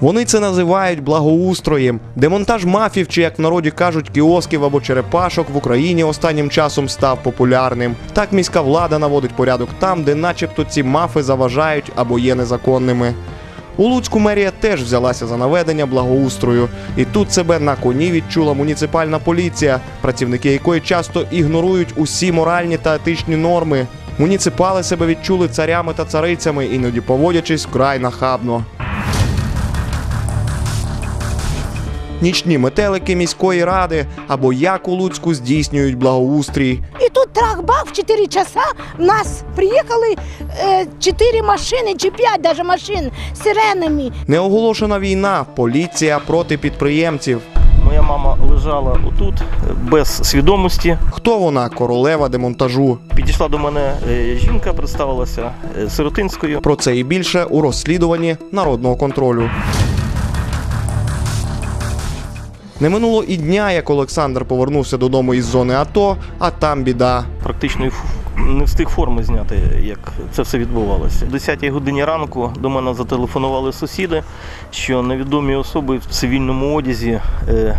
Вони це називають благоустроєм. Демонтаж мафів, чи як в народі кажуть, кіосків або черепашок в Україні останнім часом став популярним. Так міська влада наводить порядок там, де, начебто, ці мафи заважають або є незаконними. У Луцьку мерія теж взялася за наведення благоустрою, і тут себе на коні відчула муніципальна поліція, працівники якої часто ігнорують усі моральні та етичні норми. Муніципали себе відчули царями та царицями, іноді поводячись вкрай нахабно. Нічні метелики міської ради або як у Луцьку здійснюють благоустрій. І тут трах-бах в 4 часа в нас приїхали е, 4 машини чи 5 даже машин з сиренами. Неоголошена війна, поліція проти підприємців. Моя мама лежала отут без свідомості. Хто вона королева демонтажу? Підійшла до мене е, жінка, представилася е, сиротинською. Про це і більше у розслідуванні народного контролю. Не минуло і дня, як Олександр повернувся додому із зони АТО, а там біда. Практично не встиг форми зняти, як це все відбувалося. О 10 годині ранку до мене зателефонували сусіди, що невідомі особи в цивільному одязі е,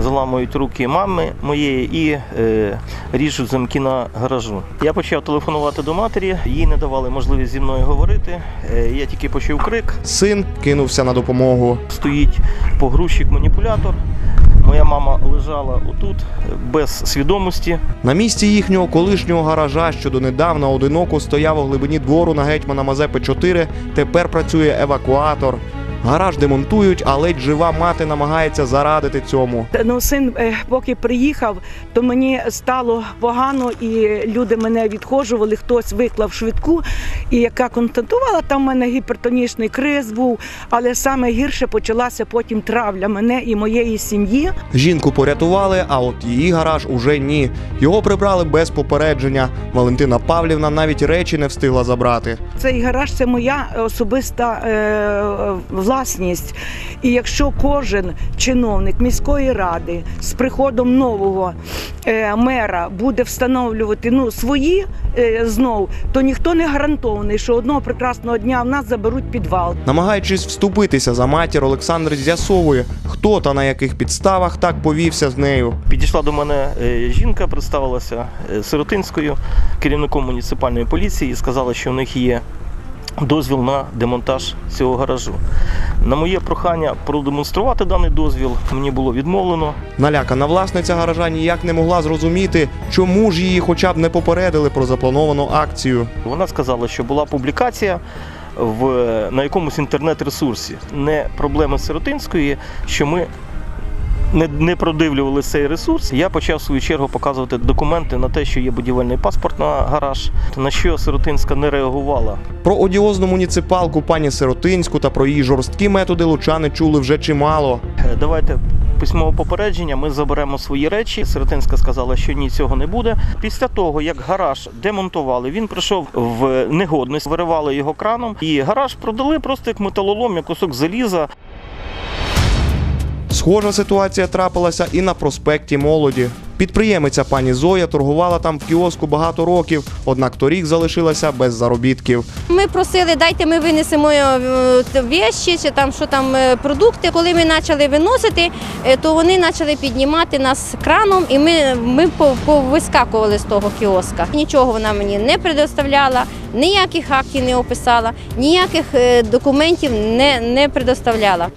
заламують руки мами моєї і е, ріжуть замки на гаражу. Я почав телефонувати до матері, їй не давали можливість зі мною говорити. Е, я тільки почув крик. Син кинувся на допомогу. Стоїть погрузчик-маніпулятор. Моя мама лежала отут без свідомості. На місці їхнього колишнього гаража, що донедавна одиноко стояв у глибині двору на гетьмана Мазепи 4, тепер працює евакуатор. Гараж демонтують, а ледь жива мати намагається зарадити цьому. Ну, син, е, поки приїхав, то мені стало погано, і люди мене відхожували. Хтось виклав швидку, і яка констатувала, там в мене гіпертонічний криз був. Але саме гірше почалася потім травля мене і моєї сім'ї. Жінку порятували, а от її гараж уже ні. Його прибрали без попередження. Валентина Павлівна навіть речі не встигла забрати. Цей гараж це моя особиста е, власність. І якщо кожен чиновник міської ради з приходом нового е, мера буде встановлювати ну, свої е, знов, то ніхто не гарантований, що одного прекрасного дня в нас заберуть підвал. Намагаючись вступитися за матір, Олександр з'ясовує, хто та на яких підставах так повівся з нею. Підійшла до мене е, жінка, представилася сиротинською керівником муніципальної поліції і сказала, що у них є дозвіл на демонтаж цього гаражу. На моє прохання продемонструвати даний дозвіл мені було відмовлено. Налякана власниця гаража ніяк не могла зрозуміти, чому ж її хоча б не попередили про заплановану акцію. Вона сказала, що була публікація в, на якомусь інтернет-ресурсі. Не проблема сиротинської, що ми не, не продивлювали цей ресурс. Я почав в свою чергу показувати документи на те, що є будівельний паспорт на гараж, на що сиротинська не реагувала. Про одіозну муніципалку пані Сиротинську та про її жорсткі методи лучани чули вже чимало. Е, Давайте письмове попередження. Ми заберемо свої речі. Сиротинська сказала, що ні, цього не буде. Після того, як гараж демонтували, він прийшов в негодність, виривали його краном, і гараж продали просто як металолом, як кусок заліза. Схожа ситуація трапилася і на проспекті Молоді. Підприємиця пані Зоя торгувала там в кіоску багато років, однак торік залишилася без заробітків. Ми просили, дайте ми винесемо е, вещі чи там що там е, продукти. Коли ми почали виносити, е, то вони почали піднімати нас краном, і ми, ми повискакували з того кіоска. Нічого вона мені не предоставляла, ніяких актів не описала, ніяких документів не, не предоставляла.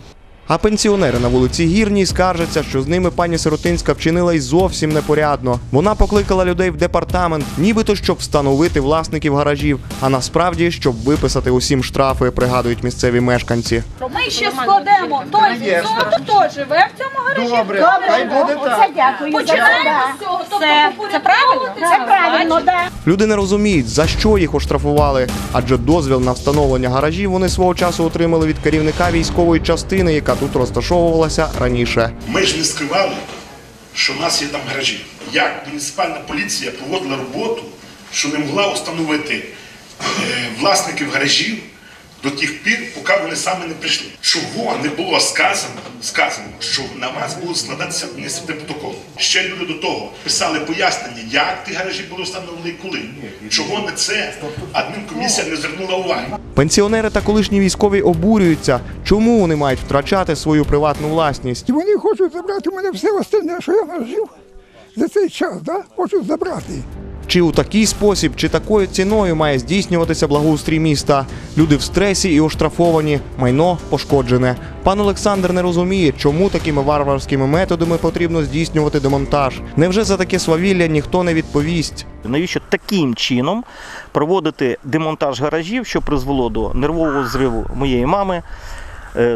А пенсіонери на вулиці Гірній скаржаться, що з ними пані Сиротинська вчинила й зовсім непорядно. Вона покликала людей в департамент, нібито щоб встановити власників гаражів, а насправді щоб виписати усім штрафи, пригадують місцеві мешканці. Ми ще складемо той хто живе в цьому гаражі. Добре, хай буде Це дякую. Починаємо з цього. Тобто Це, це правильно? Це правильно, так. Люди не розуміють, за що їх оштрафували, адже дозвіл на встановлення гаражів вони свого часу отримали від керівника військової частини, яка тут розташовувалася раніше. Ми ж не скривали, що в нас є там гаражі. Як муніципальна поліція проводила роботу, що не могла встановити е, власників гаражів, до тих пір, поки вони саме не прийшли. Чого не було сказано, сказано, що на вас будуть складатися адміністративний протокол. Ще люди до того писали пояснення, як ті гаражі були встановлені і коли. Чого не це адмінкомісія не звернула уваги. Пенсіонери та колишні військові обурюються, чому вони мають втрачати свою приватну власність. Вони хочуть забрати у мене все остальне, що я нажив за цей час, да? хочуть забрати. Чи у такий спосіб, чи такою ціною має здійснюватися благоустрій міста? Люди в стресі і оштрафовані, майно пошкоджене. Пан Олександр не розуміє, чому такими варварськими методами потрібно здійснювати демонтаж. Невже за таке свавілля ніхто не відповість? Навіщо таким чином проводити демонтаж гаражів, що призвело до нервового зриву моєї мами,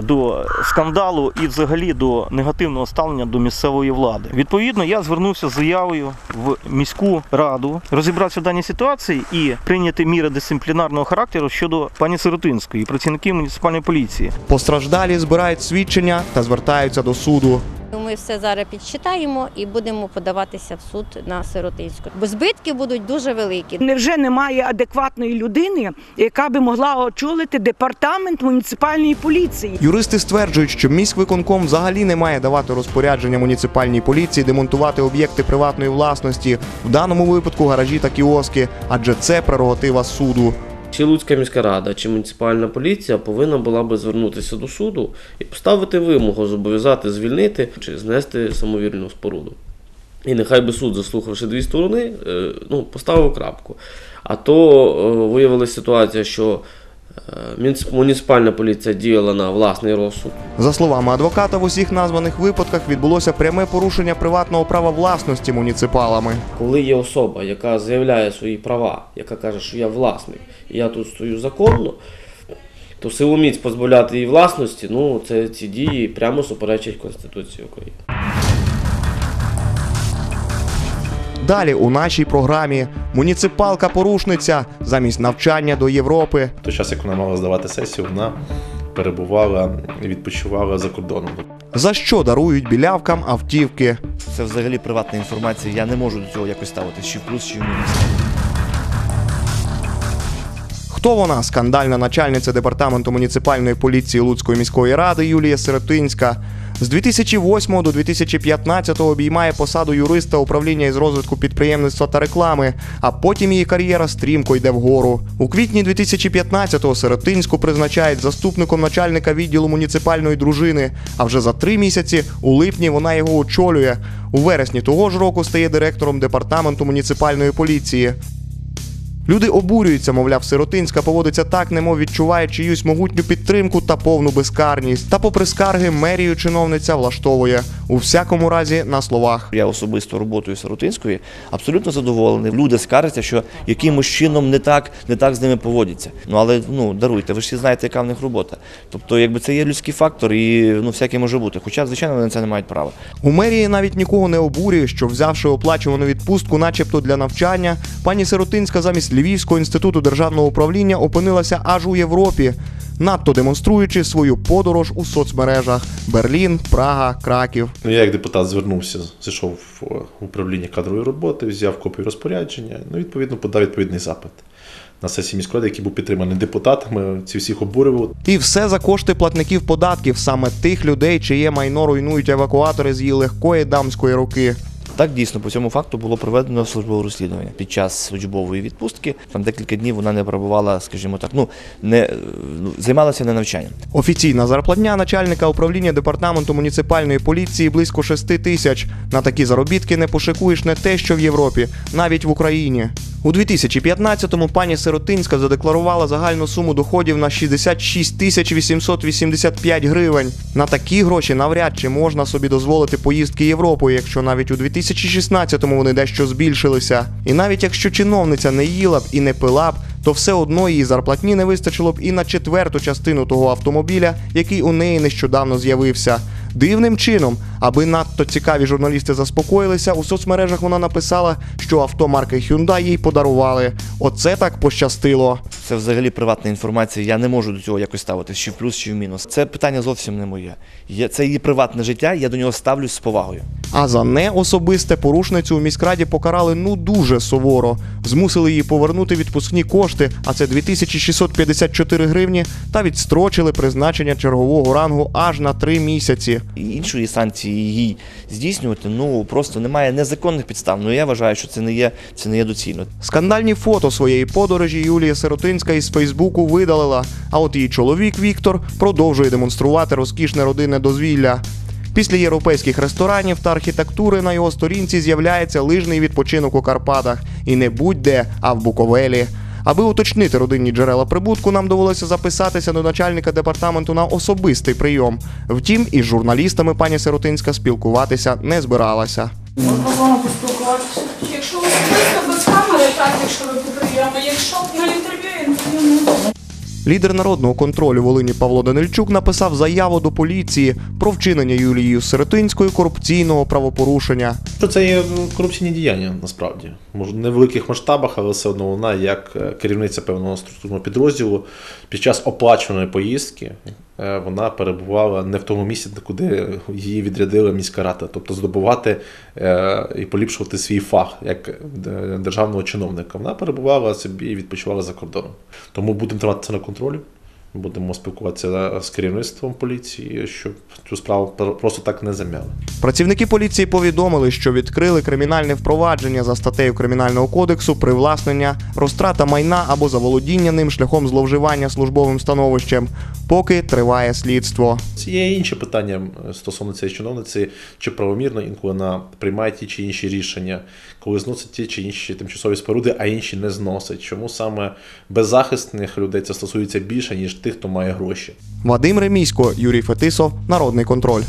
до скандалу і взагалі до негативного ставлення до місцевої влади? Відповідно, я звернувся з заявою в міську раду розібратися в даній ситуації і прийняти міри дисциплінарного характеру щодо пані Сиротинської, працівників муніципальної поліції. Постраждалі збирають свідчення та звертаються до суду. Ми все зараз підсчитаємо і будемо подаватися в суд на Сиротинську. Бо збитки будуть дуже великі. Невже немає адекватної людини, яка би могла очолити департамент муніципальної поліції? Юристи стверджують, що міськвиконком взагалі не має давати розпорядження муніципальній поліції демонтувати об'єкти приватної власності, в даному випадку гаражі та кіоски, адже це прерогатива суду. Чи Луцька міська рада, чи муніципальна поліція повинна була би звернутися до суду і поставити вимогу зобов'язати звільнити чи знести самовільну споруду. І нехай би суд, заслухавши дві сторони, е, ну, поставив крапку. А то е, виявилася ситуація, що муніципальна поліція діяла на власний розсуд. За словами адвоката, в усіх названих випадках відбулося пряме порушення приватного права власності муніципалами. Коли є особа, яка заявляє свої права, яка каже, що я власник, і я тут стою законно, то силоміць позбавляти її власності, ну це ці дії прямо суперечать Конституції України. Далі у нашій програмі муніципалка порушниця замість навчання до Європи. той час, як вона мала здавати сесію, вона перебувала і відпочивала за кордоном. За що дарують білявкам автівки? Це взагалі приватна інформація. Я не можу до цього якось ставити, чи в плюс, чи в мінус. Хто вона? Скандальна начальниця департаменту муніципальної поліції Луцької міської ради Юлія Сиротинська. З 2008 до 2015 обіймає посаду юриста управління із розвитку підприємництва та реклами, а потім її кар'єра стрімко йде вгору. У квітні 2015-го Сиротинську призначають заступником начальника відділу муніципальної дружини. А вже за три місяці у липні вона його очолює. У вересні того ж року стає директором департаменту муніципальної поліції. Люди обурюються, мовляв, Сиротинська поводиться так, немов відчуває чиюсь могутню підтримку та повну безкарність. Та, попри скарги, мерію чиновниця влаштовує у всякому разі на словах. Я особисто роботою Сарутинської абсолютно задоволений. Люди скаржаться, що якимось чином не так, не так з ними поводяться. Ну але ну даруйте, ви ж всі знаєте, яка в них робота. Тобто, якби це є людський фактор, і ну всяке може бути. Хоча, звичайно, вони на це не мають права. У мерії навіть нікого не обурює, що взявши оплачувану відпустку, начебто для навчання, пані Сиротинська замість Львівського інституту державного управління опинилася аж у Європі, надто демонструючи свою подорож у соцмережах Берлін, Прага, Краків. Ну, я як депутат звернувся, зайшов в управління кадрової роботи, взяв копію розпорядження, ну, відповідно, подав відповідний запит на сесії міської ради, який був підтриманий депутатами. Ці всіх обурював. І все за кошти платників податків, саме тих людей, чиє майно руйнують евакуатори з її легкої дамської руки. Так дійсно по цьому факту було проведено службове розслідування під час службової відпустки. Там декілька днів вона не перебувала, скажімо так, ну не ну, займалася не навчанням. Офіційна зарплатня начальника управління департаменту муніципальної поліції близько 6 тисяч. На такі заробітки не пошикуєш не те, що в Європі, навіть в Україні. У 2015-му пані Сиротинська задекларувала загальну суму доходів на 66 тисяч 885 гривень. На такі гроші навряд чи можна собі дозволити поїздки Європою, якщо навіть у 2016-му вони дещо збільшилися. І навіть якщо чиновниця не їла б і не пила б, то все одно її зарплатні не вистачило б і на четверту частину того автомобіля, який у неї нещодавно з'явився. Дивним чином, аби надто цікаві журналісти заспокоїлися, у соцмережах вона написала, що авто марки Hyundai їй подарували. Оце так пощастило. Це взагалі приватна інформація. Я не можу до цього якось ставитися, чи в плюс, чи в мінус. Це питання зовсім не моє. Це її приватне життя, я до нього ставлюсь з повагою. А за неособисте порушницю у міськраді покарали ну дуже суворо. Змусили її повернути відпускні кошти, а це 2654 гривні, та відстрочили призначення чергового рангу аж на три місяці. Іншої санкції їй здійснювати ну просто немає незаконних підстав. Ну я вважаю, що це не є це не є доцільно. Скандальні фото своєї подорожі Юлія Сиротинська із Фейсбуку видалила. А от її чоловік Віктор продовжує демонструвати розкішне родинне дозвілля. Після європейських ресторанів та архітектури на його сторінці з'являється лижний відпочинок у Карпатах. І не будь-де, а в Буковелі. Аби уточнити родинні джерела прибутку, нам довелося записатися до начальника департаменту на особистий прийом. Втім, із журналістами пані Сиротинська спілкуватися не збиралася. Можна з вами поспілкуватися. Якщо ви без камери, так, якщо ви по прийому. Якщо на інтерв'ю, інтерв'ю не буде. Лідер народного контролю Волині Павло Данильчук написав заяву до поліції про вчинення Юлією Сиротинською корупційного правопорушення. Що це є корупційні діяння насправді. Може, не в великих масштабах, але все одно вона, як е, керівниця певного структурного підрозділу, під час оплачуваної поїздки е, вона перебувала не в тому місці, куди її відрядила міська рада. Тобто здобувати е, і поліпшувати свій фах як державного чиновника. Вона перебувала собі і відпочивала за кордоном. Тому будемо тримати це на контролі. Будемо спілкуватися з керівництвом поліції, щоб цю справу просто так не зам'яли. Працівники поліції повідомили, що відкрили кримінальне впровадження за статтею Кримінального кодексу привласнення, розтрата майна або заволодіння ним шляхом зловживання службовим становищем, поки триває слідство. Є інші питання стосовно цієї чиновниці, чи правомірно інколи вона приймає ті чи інші рішення, коли зносить ті чи інші тимчасові споруди, а інші не зносить. Чому саме беззахисних людей це стосується більше, ніж тих, хто має гроші? Вадим Ремісько, Юрій Фетисов, Народний контроль.